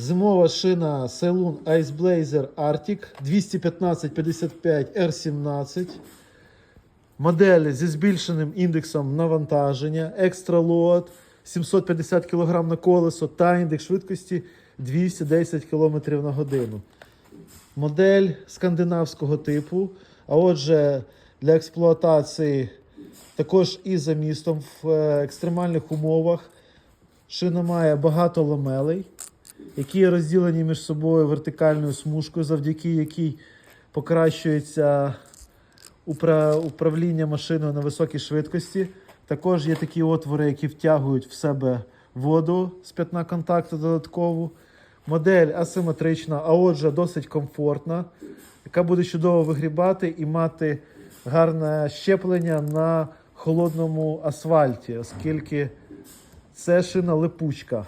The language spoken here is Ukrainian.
Зимова шина Ceylon Ice Blazer Arctic 215-55 R17. Модель зі збільшеним індексом навантаження, екстра лот, 750 кг на колесо та індекс швидкості 210 км на годину. Модель скандинавського типу, а отже, для експлуатації також і за містом в е, екстремальних умовах. Шина має багато ламелей, які розділені між собою вертикальною смужкою, завдяки якій покращується упра- управління машиною на високій швидкості. Також є такі отвори, які втягують в себе воду з п'ятна контакту додаткову. Модель асиметрична, а отже, досить комфортна, яка буде чудово вигрібати і мати гарне щеплення на холодному асфальті, оскільки це шина липучка.